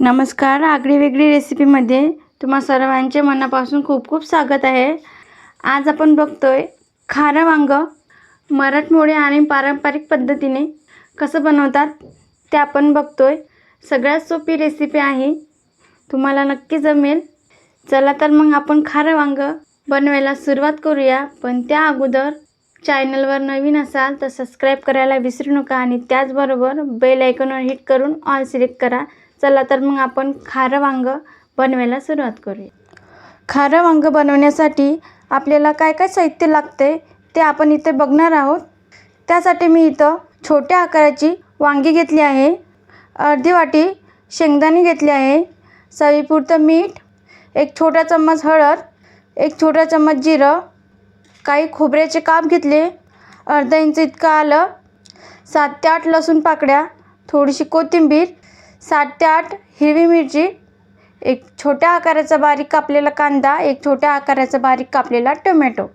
नमस्कार आगळी वेगळी रेसिपीमध्ये तुम्हा सर्वांचे मनापासून खूप खूप स्वागत आहे. आज आपण बघतोय खारं वांगं मराठमोळे आणि पारंपरिक पद्धतीने कसं बनवतात ते आपण बघतोय. सगळ्यात सोपी रेसिपी आहे. तुम्हाला नक्की जमेल. चला तर मग आपण खारं वांगं बनवायला सुरुवात करूया. पण त्या अगोदर चॅनलवर नवीन असाल तर सबस्क्राईब करायला विसरू नका आणि त्याचबरोबर बेल आयकॉनवर हिट करून ऑल सिलेक्ट करा. चला तर मग आपण खारं वांगं बनवायला सुरुवात करूया. खारं वांगं बनवण्यासाठी आपल्याला काय काय साहित्य लागते ते आपण इथे बघणार आहोत. त्यासाठी मी इथं छोट्या आकाराची वांगी घेतली आहे. अर्धी वाटी शेंगदाणे घेतले आहे. चवीपुरतं मीठ एक छोटा चम्मच हळद एक छोटा चम्मच जिरं काही खोबऱ्याचे काप घेतले अर्धा इंच इतकं आलं सात ते आठ लसूण पाकळ्या थोडीशी कोथिंबीर सात ते आठ हिरवी मिरची एक छोट्या आकाराचा बारीक कापलेला कांदा एक छोट्या आकाराचा बारीक कापलेला टोमॅटो.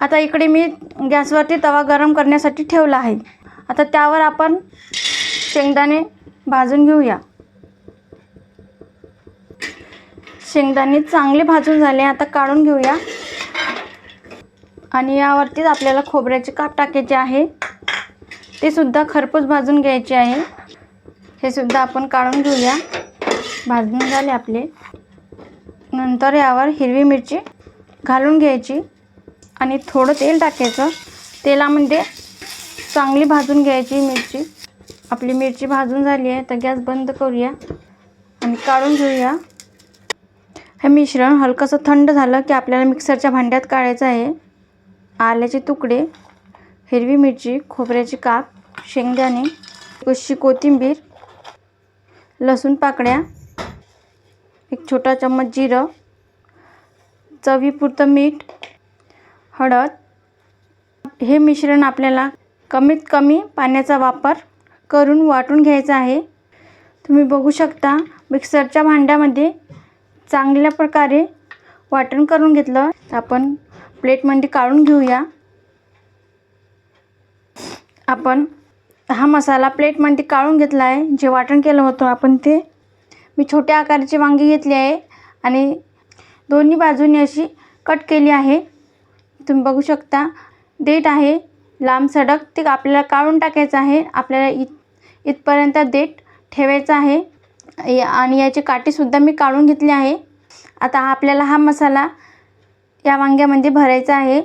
आता इकडे मी गॅसवरती तवा गरम करण्यासाठी ठेवला आहे. आता त्यावर आपण शेंगदाणे भाजून घेऊया. शेंगदाणे चांगले भाजून झाले आता काढून घेऊया. आणि यावरतीच आपल्याला खोबऱ्याचे काप टाकायचे आहे. ते सुद्धा खरपूस भाजून घ्यायचे आहे. हे सुद्धा आपण काढून घेऊया. भाजून झाले आपले. नंतर यावर हिरवी मिरची घालून घ्यायची आणि थोडं तेल टाकायचं. तेलामध्ये चांगली भाजून घ्यायची मिरची. आपली मिरची भाजून झाली आहे तर गॅस बंद करूया आणि काढून घेऊया. हे मिश्रण हलकंसं थंड झालं की आपल्याला मिक्सरच्या भांड्यात काढायचं आहे. आल्याचे तुकडे हिरवी मिरची खोबऱ्याची काप शेंगदाणे कशी कोथिंबीर लसूण पाकळ्या एक छोटा चम्मच जिरं चवीपुरतं मीठ हळद. हे मिश्रण आपल्याला कमीत कमी पाण्याचा वापर करून वाटून घ्यायचा आहे. तुम्ही बघू शकता मिक्सरच्या भांड्यामध्ये चांगल्या प्रकारे वाटण करून घेतलं. आपण प्लेटमध्ये काढून घेऊया. आपण हा मसाला प्लेटमध्ये काढून घेतला आहे. जे वाटण केलं होतं आपण ते. मी छोट्या आकाराची वांगी घेतली आहे आणि दोन्ही बाजूनी अशी कट केली आहे. तुम्ही बघू शकता. देठ आहे. लांब सडक. ते आपल्याला काढून टाकायचं आहे. आपल्याला इत इथपर्यंत देठ ठेवायचं आहे. या- आणि याची काठीसुद्धा मी काढून घेतली आहे. आता हा आपल्याला हा मसाला या वांग्यामध्ये भरायचा आहे.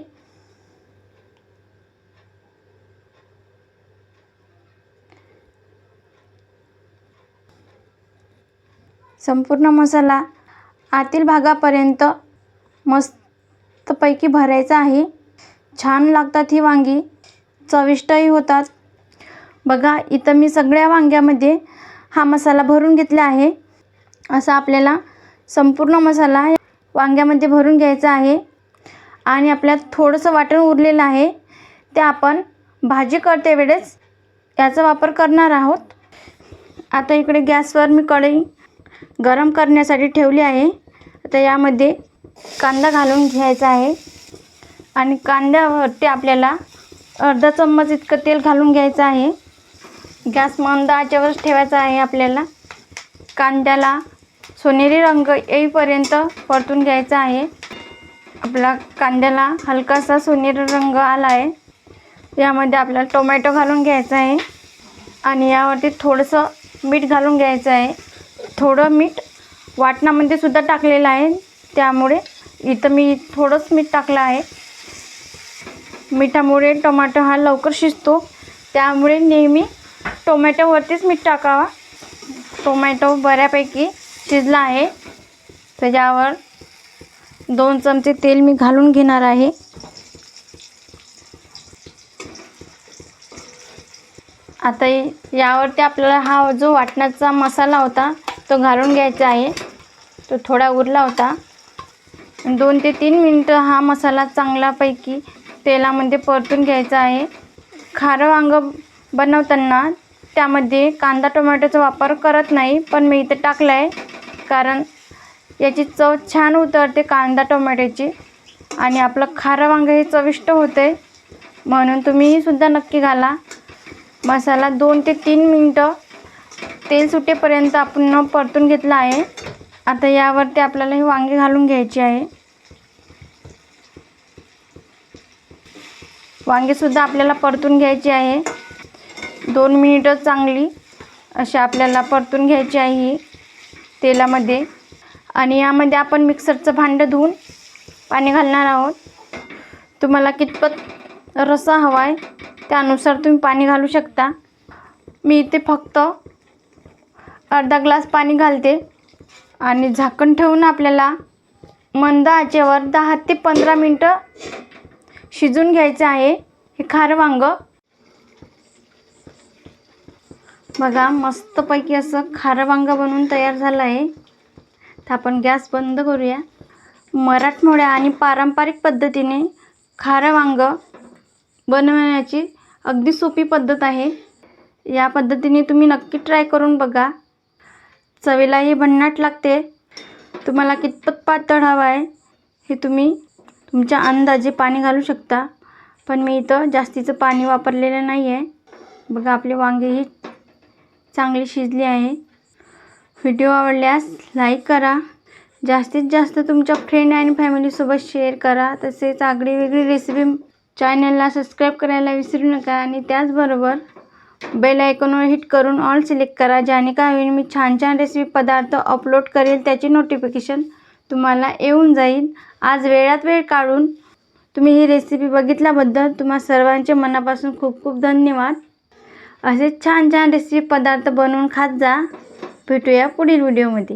संपूर्ण मसाला आतील भागापर्यंत मस्तपैकी भरायचा आहे. छान लागतात ही वांगी. चविष्टही होतात. बघा इथं मी सगळ्या वांग्यामध्ये हा मसाला भरून घेतला आहे. असा आपल्याला संपूर्ण मसाला वांग्यामध्ये भरून घ्यायचा आहे. आणि आपल्यात थोडंसं वाटण उरलेलं आहे. ते आपण भाजी करते वेळेस याचा वापर करणार आहोत. आता इकडे गॅसवर मी कढई गरम करण्यासाठी ठेवली आहे. आता यामध्ये कांदा घालून घ्यायचा आहे. आणि कांद्यावरती आपल्याला अर्धा चम्मच इतकं तेल घालून घ्यायचं आहे. गॅस मंद आचेवरच ठेवायचा आहे आपल्याला. कांद्याला सोनेरी रंग येईपर्यंत परतून घ्यायचा आहे. आपला कांद्याला हलकासा सोनेरी रंग आला आहे. यामध्ये आपल्याला टोमॅटो घालून घ्यायचा आहे. आणि यावरती थोडंसं मीठ घालून घ्यायचं आहे. थोडं मीठ वाटणामध्ये सुद्धा टाकलेलं आहे. त्यामुळे इथं मी थोडंच मीठ टाकलं आहे. मिठामुळे टोमॅटो हा लवकर शिजतो. त्यामुळे नेहमी टोमॅटोवरतीच मीठ टाकावा. टोमॅटो बऱ्यापैकी शिजला आहे. त्याच्यावर दोन चमचे तेल मी घालून घेणार आहे. आता यावरती आपल्याला हा जो वाटणाचा मसाला होता तो घालून घ्यायचा आहे. तो थोडा उरला होता. दोन ते तीन मिनटं हा मसाला चांगल्यापैकी तेलामध्ये परतून घ्यायचा आहे. खारं वांगं बनवताना त्यामध्ये कांदा टोमॅटोचा वापर करत नाही पण मी इथे टाकलं आहे कारण याची चव छान उतरते कांदा टोमॅटोची. आणि आपलं खारं वांगं हे चविष्ट होते. म्हणून तुम्हीही सुद्धा नक्की घाला. मसाला दोन ते तीन मिनटं तेल सुटेपर्यंत आपण परतून घेतलं आहे. आता यावरती आपल्याला ही वांगी घालून घ्यायची आहे. वांगीसुद्धा आपल्याला परतून घ्यायची आहे. दोन मिनिटं चांगली अशी आपल्याला परतून घ्यायची आहे ही तेलामध्ये. आणि यामध्ये आपण मिक्सरचं भांडं धुवून पाणी घालणार आहोत. तुम्हाला कितपत रसा हवा आहे त्यानुसार तुम्ही पाणी घालू शकता. मी इथे फक्त अर्धा ग्लास पाणी घालते आणि झाकण ठेवून आपल्याला मंद आचेवर दहा ते पंधरा मिनटं शिजून घ्यायचं आहे. हे खारं वांगं. बघा मस्तपैकी असं खारं वांगं बनवून तयार झालं आहे. तर आपण गॅस बंद करूया. मराठमोळ्या आणि पारंपरिक पद्धतीने खारं वांगं बनवण्याची अगदी सोपी पद्धत आहे. या पद्धतीने तुम्ही नक्की ट्राय करून बघा. चवीलाही भन्नाट लागते. तुम्हाला कितपत पातळ हवा आहे हे तुम्ही तुमच्या अंदाजे पाणी घालू शकता. पण मी इथं जास्तीचं पाणी वापरलेलं नाही आहे बघा आपली वांगेही चांगली शिजली आहे. व्हिडिओ आवडल्यास लाईक करा. जास्तीत जास्त तुमच्या फ्रेंड आणि फॅमिलीसोबत शेअर करा. तसेच आगळी वेगळी रेसिपी चॅनलला सबस्क्राईब करायला विसरू नका. आणि त्याचबरोबर बेल आयकॉनवर हिट करून ऑल सिलेक्ट करा ज्याने काय होईल मी छान छान रेसिपी पदार्थ अपलोड करेल त्याची नोटिफिकेशन तुम्हाला येऊन जाईल. आज वेळात वेळ काढून तुम्ही ही रेसिपी बघितल्याबद्दल तुम्हा सर्वांचे मनापासून खूप खूप धन्यवाद. असे छान छान रेसिपी पदार्थ बनवून खात जा. भेटूया पुढील व्हिडिओमध्ये